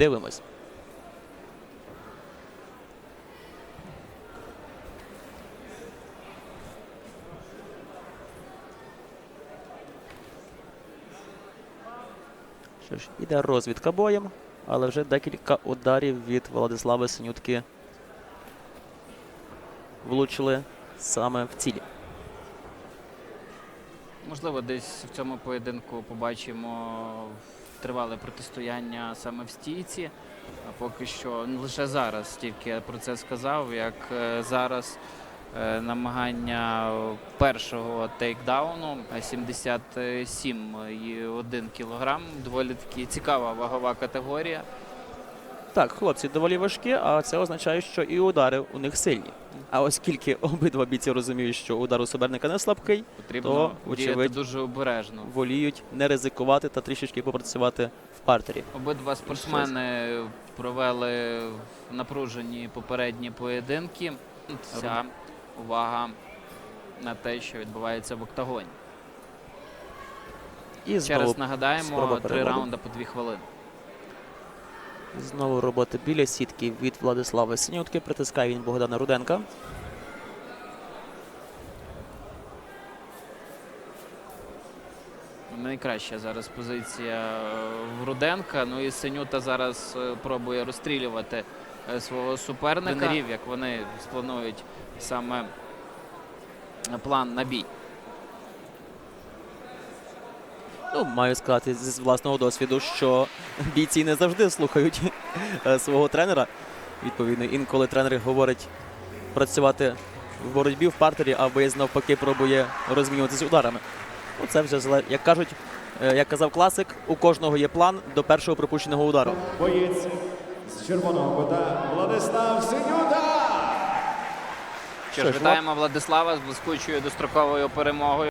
Дивимось. Іде розвідка боєм, але вже декілька ударів від Владислава Синютки влучили саме в цілі. Можливо, десь в цьому поєдинку побачимо тривале протистояння саме в стійці. А поки що ну, лише зараз тільки я про це сказав, як е, зараз е, намагання першого тейкдауну е, 77,1 кілограм. Доволі таки цікава вагова категорія. Так, хлопці доволі важкі, а це означає, що і удари у них сильні. А оскільки обидва бійці розуміють, що удар у суперника не слабкий, Потрібно То, діяти очевидь, дуже обережно. воліють не ризикувати та трішечки попрацювати в партері. Обидва спортсмени провели напружені попередні поєдинки. Вся увага на те, що відбувається в октагоні. І Ще знову, раз нагадаємо, спроба три переводу. раунди по дві хвилини. Знову робота біля сітки від Владислава Синютки. Притискає він Богдана Руденка. Найкраща зараз позиція е, в Руденка. Ну і Синюта зараз е, пробує розстрілювати е, свого суперника. Як вони спланують саме план на бій. Ну, маю сказати з власного досвіду, що бійці не завжди слухають е, свого тренера. Відповідно, інколи тренер говорить працювати в боротьбі в партері, а боєць навпаки пробує розмінюватися ударами. Ну, це вже як кажуть, е, як казав класик, у кожного є план до першого пропущеного удару. Боєць з червоного кута Владислав Синюта. Що ж, вітаємо Владислава з блискучою достроковою перемогою.